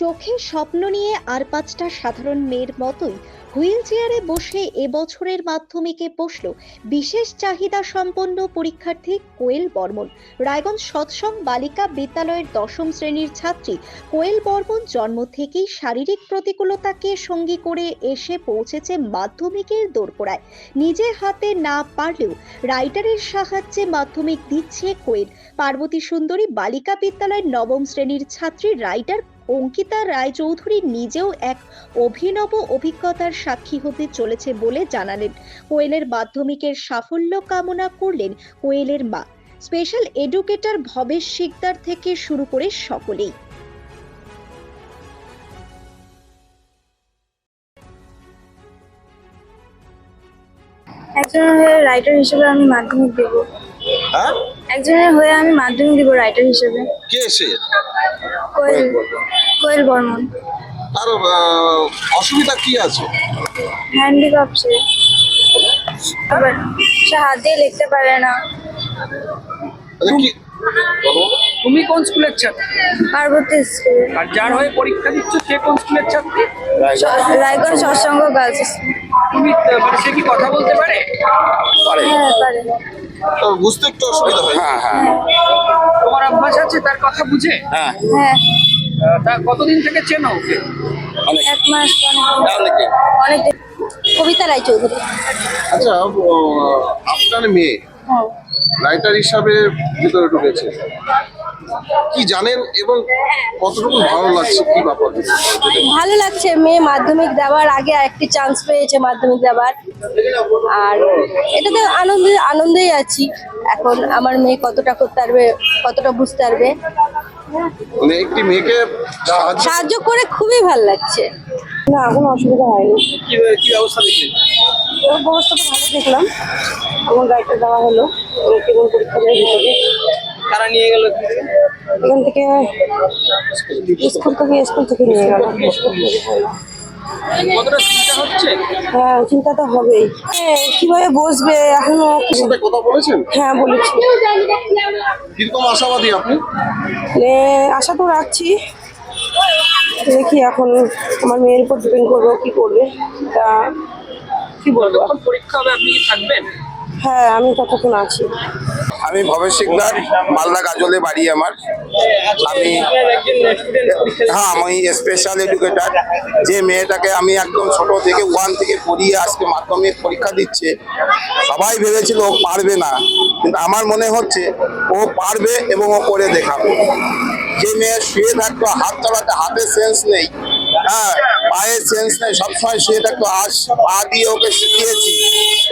চোখে স্বপ্ন নিয়ে আর পাঁচটা সাধারণ মেয়ের মতোই হুইল চেয়ারে বসে এবছরের মাধ্যমিকে বসল বিশেষ চাহিদা সম্পন্ন পরীক্ষার্থী কোয়েল বর্মন। রায়গঞ্জ সৎসং বালিকা বিদ্যালয়ের দশম শ্রেণির ছাত্রী কোয়েল বর্মন জন্ম থেকেই শারীরিক প্রতিকূলতাকে সঙ্গী করে এসে পৌঁছেছে মাধ্যমিকের দোরগোড়ায় নিজে হাতে না পারলেও রাইটারের সাহায্যে মাধ্যমিক দিচ্ছে কোয়েল। পার্বতী সুন্দরী বালিকা বিদ্যালয়ের নবম শ্রেণির ছাত্রী রাইটার অঙ্কিতা রায়চৌধুরী নিজেও এক অভিনব অভিজ্ঞতার সাক্ষী হতে চলেছে বলে জানালেন। কোয়েলের মাধ্যমিকের সাফল্য কামনা করলেন কোয়েলের মা। স্পেশাল এডুকেটর ভবেশ শিকদার থেকে শুরু করে সকলেই। একজনের হয়ে রাইটার হিসেবে আমি মাধ্যমিক দেব। হ্যাঁ? একজনের হয়ে আমি মাধ্যমিক দেব রাইটার হিসেবে। কে সে? কোয়েল বর্মন। তার অসুবিধা কি আছে? হ্যান্ডিক্যাপ সে। আবার সে হাত দিয়ে লিখতে পারে না। আচ্ছা, কি বলো। তুমি কোন স্কুলের ছাত্রী? পার্বতী স্কুল। আর যার হয়ে পরীক্ষা দিচ্ছ সে কোন স্কুলের ছাত্রী? Raiganj Satsang girls school. তুমি মানে সে কি কথা বলতে পারে? পারে। হ্যাঁ পারে। বুঝতে একটু অসুবিধা হয়। হ্যাঁ হ্যাঁ তোমার অভ্যাস আছে তার কথা বুঝে? হ্যাঁ হ্যাঁ। তা কতদিন থেকে চেনো ওকে? এক মাস অনেকে অনেক কবিতা রায়চৌধুরী। আচ্ছা আপনার মেয়ে হ্যাঁ। রাইটার হিসাবে ভিতরে ঢুকেছে। কি জানেন এবং কতটুকু ভালো লাগছে কি ব্যাপার? ভালো লাগছে মেয়ে মাধ্যমিক দেওয়ার আগে একটি চান্স পেয়েছে মাধ্যমিক দেওয়ার। আর এটাতে আনন্দে আনন্দেই আছি। এখন আমার মেয়ে কতটা করতে পারবে কতটা বুঝতে পারবে। মানে একটি মেয়েকে সাহায্য সাহায্য করে খুবই ভালো লাগছে। না কোনো অসুবিধা হয়নি। কি কি ব্যবস্থা দেখলেন ওর তো ভালো দেখলাম। আমার গাড়িটা দেওয়া হলো। কেমন পরীক্ষা দেওয়ার ভিতরে কারা নিয়ে গেল এখান থেকে? স্কুল থেকে স্কুল থেকে নিয়ে গেল। কতটা চিন্তা হচ্ছে? হ্যাঁ চিন্তা তো হবেই। হ্যাঁ, কীভাবে বসবে? এখনও সাথে কথা বলেছেন? হ্যাঁ বলেছি। কীরকম আশাবাদী আপনি? মানে আশা তো রাখছি। দেখি এখন আমার মেয়ের উপর ডিপেন্ড করব কি করবে। তা কি বলব? পরীক্ষা হবে? আপনি থাকবেন? হ্যাঁ আমি ততক্ষণ আছি। আমি ভবেশ সিকদার, মালদা গাজলে বাড়ি আমার। আমি হ্যাঁ আমি স্পেশাল এডুকেটার যে মেয়েটাকে আমি একদম ছোট থেকে ওয়ান থেকে পড়িয়ে আজকে মাধ্যমিক পরীক্ষা দিচ্ছে, সবাই ভেবেছিল ও পারবে না। কিন্তু আমার মনে হচ্ছে ও পারবে এবং ও করে দেখাবে। যে মেয়ে শুয়ে থাকতো, হাত চালাতে হাতে সেন্স নেই। হ্যাঁ পায়ের সেন্স নেই, সবসময় সে একটু আস পা দিয়ে ওকে শিখিয়েছি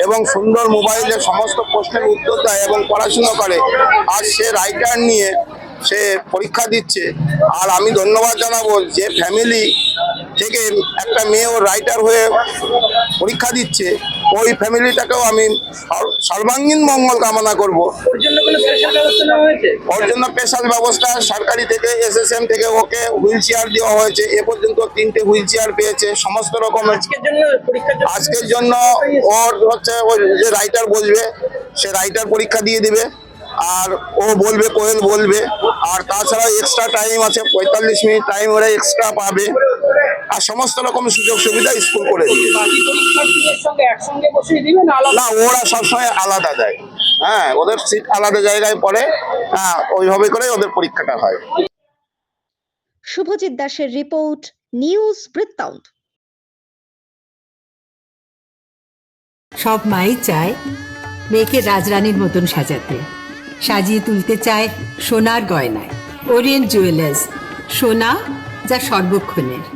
এবং সুন্দর মোবাইলে সমস্ত প্রশ্নের উত্তর দেয় এবং পড়াশুনো করে। আর সে রাইটার নিয়ে সে পরীক্ষা দিচ্ছে। আর আমি ধন্যবাদ জানাব যে ফ্যামিলি থেকে একটা মেয়ে ও রাইটার হয়ে পরীক্ষা দিচ্ছে। ওই ফ্যামিলিটাকেও আমি সর- সর্বাঙ্গীন মঙ্গল কামনা করব। ওর জন্য কোনো স্পেশাল ব্যবস্থা সরকারি থেকে এসএসএম থেকে ওকে হুইল চেয়ার দেওয়া হয়েছে। এ পর্যন্ত তিনটে হুইল চেয়ার পেয়েছে সমস্ত রকমের আজকের জন্য আজকের জন্য ওর হচ্ছে ওই যে রাইটার বসবে সে রাইটার পরীক্ষা দিয়ে দিবে। আর ও বলবে কোয়েল বলবে। আর তাছাড়া এক্সট্রা টাইম আছে পঁয়তাল্লিশ মিনিট টাইম ওরা এক্সট্রা পাবে। আর সমস্ত রকম সুযোগ সুবিধা স্কুল করে দিবে। বাকি পরীক্ষার্থীদের সঙ্গে একসঙ্গে বসিয়ে দিবেন আলাদা? না ওরা সবসময় আলাদা দেয়। হ্যাঁ ওদের সিট আলাদা জায়গায় পড়ে হ্যাঁ ওইভাবে করে ওদের পরীক্ষাটা হয়। শুভজিৎ দাসের রিপোর্ট নিউজ বৃত্তান্ত। সব মাই চায় মেয়েকে রাজরানীর মতন সাজাতে। সাজিয়ে তুলতে চায় সোনার গয়নায়। ওরিয়েন্ট জুয়েলার্স সোনা যা সর্বক্ষণের।